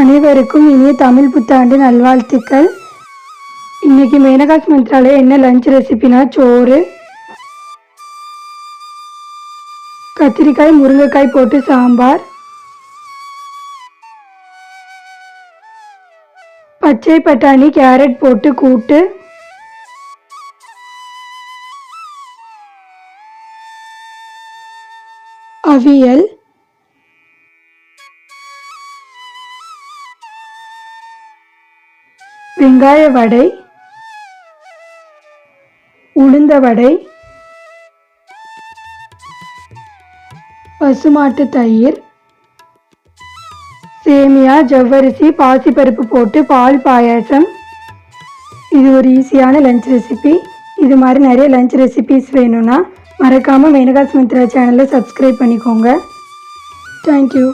அனைவருக்கும் இனிய தமிழ் புத்தாண்டு நல்வாழ்த்துக்கள். இன்னைக்கு மேனகாஸ் மந்த்ரால என்ன லஞ்ச் ரெசிபினா சோறு. கத்திரிக்காய் முருங்கைக்காய் போட்டு சாம்பார். பச்சை பட்டாணி கேரட் போட்டு கூட்டு. அவியல். வெங்காய வடை உளுந்த வடை பசுமாட்டு தயிர் சேமியா ஜவ்வரிசி பாசிப்பருப்பு போட்டு பால் பாயாசம். இது ஒரு ஈஸியான லஞ்ச் ரெசிபி இது மாதிரி நிறைய லஞ்ச் ரெசிபிஸ் வேணும்னா மறக்காமல் மேனகா சுமித்ரா சேனலை சப்ஸ்கிரைப் பண்ணிக்கோங்க. தேங்க்யூ